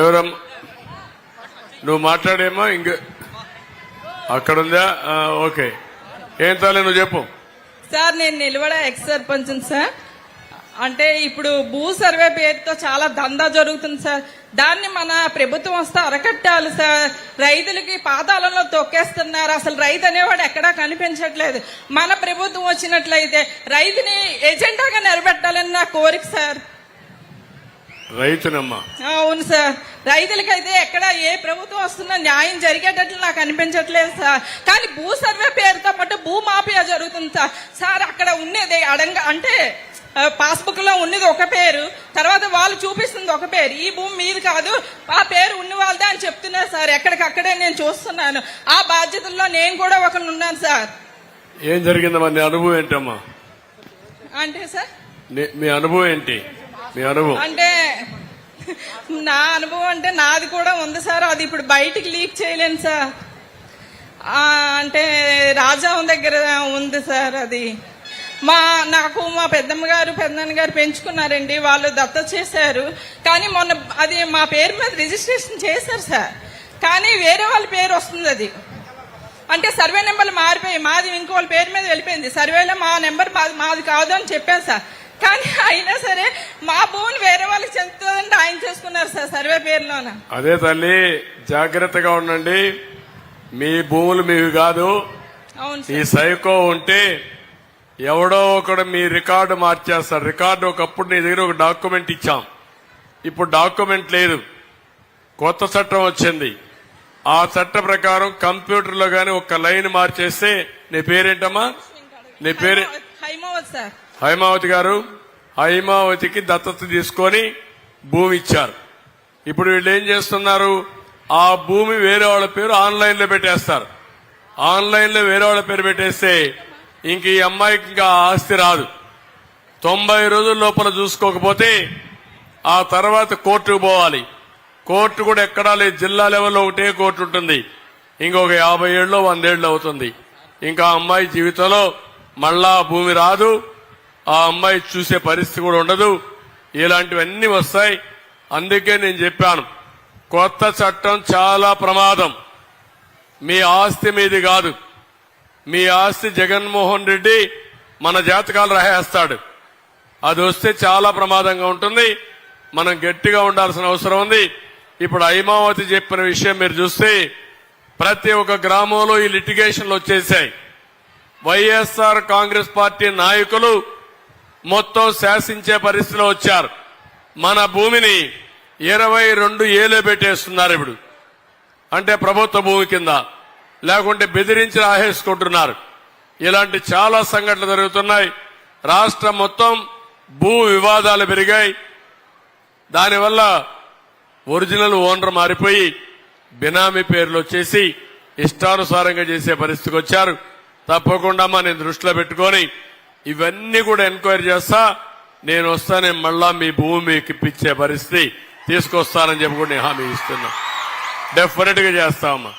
ఎవరమ్మా నువ్వు మాట్లాడేమో ఇంక అక్కడుందా? ఓకే. ఏం తాలే నువ్వు చెప్పు. సార్ నేను నిలబడ ఎక్స్ సర్పంచ్ సార్. అంటే ఇప్పుడు భూ సర్వే పేరుతో చాలా దందా జరుగుతుంది సార్. దాన్ని మన ప్రభుత్వం వస్తే అరకట్టాలి సార్. రైతులకి పాతాళంలో తొక్కేస్తున్నారు. అసలు రైతు అనేవాడు ఎక్కడా కనిపించట్లేదు. మన ప్రభుత్వం వచ్చినట్లయితే రైతుని ఎజెండాగా నిలబెట్టాలని నా కోరిక సార్. రైతునమ్మా. అవును సార్. రైతులకైతే ఎక్కడ ఏ ప్రభుత్వం వస్తున్నా న్యాయం జరిగేటట్లు నాకు అనిపించట్లేదు సార్. కానీ భూ సర్వే పేరుతో మటు భూ మాఫియా జరుగుతుంది సార్. సార్ అక్కడ ఉన్నది అడంగా అంటే పాస్బుక్లో ఉన్నది ఒక పేరు తర్వాత వాళ్ళు చూపిస్తుంది ఒక పేరు. ఈ భూమి మీది కాదు ఆ పేరు ఉన్న వాళ్ళదే అని చెప్తున్నారు సార్. ఎక్కడికక్కడే నేను చూస్తున్నాను. ఆ బాధ్యతల్లో నేను కూడా ఒకరు ఉన్నాను సార్. ఏం జరిగిందమ్మా? నీ అనుభవం ఏంటమ్మా? అంటే సార్? మీ అనుభవం ఏంటి? అంటే నా అనుభవం అంటే నాది కూడా ఉంది సార్. అది ఇప్పుడు బయటికి లీక్ చేయలేను సార్. అంటే రాజాం దగ్గర ఉంది సార్ అది. మా నాకు మా పెద్దమ్మ గారు పెద్దనాన్న గారు పెంచుకున్నారండి. వాళ్ళు దత్త చేశారు. కానీ మొన్న అది మా పేరు మీద రిజిస్ట్రేషన్ చేశారు సార్. కానీ వేరే వాళ్ళ పేరు వస్తుంది అది. అంటే సర్వే నెంబర్లు మారిపోయి మాది ఇంకోళ్ళ పేరు మీద వెళ్ళిపోయింది. సర్వేలో మా నెంబర్ మాది మాది కాదు అని చెప్పాను సార్. కానీ అయినా సరే మా భూమిని వేరే వాళ్ళకి చెందుతుందంటే ఆయన చేసుకున్నారు సార్ సర్వే పేరులోన. అదే తల్లి జాగ్రత్తగా ఉండండి. మీ భూములు మీవి కాదు. అవును ఈ సైకో ఉంటే ఎవడో ఒకడు మీ రికార్డు మార్చేస్తాడు. రికార్డు ఒకప్పుడు నీ దగ్గర ఒక డాక్యుమెంట్ ఇచ్చాం. ఇప్పుడు డాక్యుమెంట్ లేదు. కొత్త చట్టం వచ్చింది. ఆ చట్ట ప్రకారం కంప్యూటర్లో గాని ఒక లైన్ మార్చేస్తే నీ పేరేంటమ్మా? నీ పేరు హైమావత్ సార్. హైమావతి గారు హైమావతికి దత్తత తీసుకొని భూమి ఇచ్చారు. ఇప్పుడు వీళ్ళు ఏం చేస్తున్నారు? ఆ భూమి వేరే వాళ్ళ పేరు ఆన్లైన్లో పెట్టేస్తారు. ఆన్లైన్లో వేరే వాళ్ళ పేరు పెట్టేస్తే ఇంక ఈ అమ్మాయికి ఇంకా ఆస్తి రాదు. తొంభై రోజుల లోపల చూసుకోకపోతే ఆ తర్వాత కోర్టుకు పోవాలి. కోర్టు కూడా ఎక్కడా లేదు. జిల్లా లెవెల్లో ఒకటే కోర్టు ఉంటుంది. ఇంకొక యాభై ఏళ్ళు వందేళ్ళు అవుతుంది. ఇంకా అమ్మాయి జీవితంలో మళ్ళా భూమి రాదు. ఆ అమ్మాయి చూసే పరిస్థితి కూడా ఉండదు. ఇలాంటివన్నీ వస్తాయి. అందుకే నేను చెప్పాను కొత్త చట్టం చాలా ప్రమాదం. మీ ఆస్తి మీది కాదు. మీ ఆస్తి జగన్మోహన్ రెడ్డి మన జాతకాలు రాయేస్తాడు అది వస్తే చాలా ప్రమాదంగా ఉంటుంది. మనం గట్టిగా ఉండాల్సిన అవసరం ఉంది. ఇప్పుడు ఐమావతి చెప్పిన విషయం మీరు చూస్తే ప్రతి ఒక్క గ్రామంలో ఈ లిటిగేషన్లు వచ్చేసాయి. వైఎస్ఆర్ కాంగ్రెస్ పార్టీ నాయకులు మొత్తం శాసించే పరిస్థితిలో వచ్చారు. మన భూమిని ఇరవై రెండు ఏలో పెట్టేస్తున్నారు ఇప్పుడు. అంటే ప్రభుత్వ భూమి కింద. లేకుంటే బెదిరించి రాహేసుకుంటున్నారు ఇలాంటి చాలా సంఘటనలు జరుగుతున్నాయి. రాష్ట్రం మొత్తం భూ వివాదాలు పెరిగాయి. దానివల్ల ఒరిజినల్ ఓనర్ మారిపోయి బినామీ పేర్లు వచ్చేసి ఇష్టానుసారంగా చేసే పరిస్థితికి వచ్చారు. తప్పకుండా అమ్మా దృష్టిలో పెట్టుకొని ఇవన్నీ కూడా ఎంక్వైరీ చేస్తా. నేను వస్తానే మళ్ళా మీ భూమి ఇప్పించే పరిస్థితి తీసుకొస్తానని చెప్పి కూడా నేను హామీ ఇస్తున్నా. డెఫినెట్గా చేస్తామమ్మా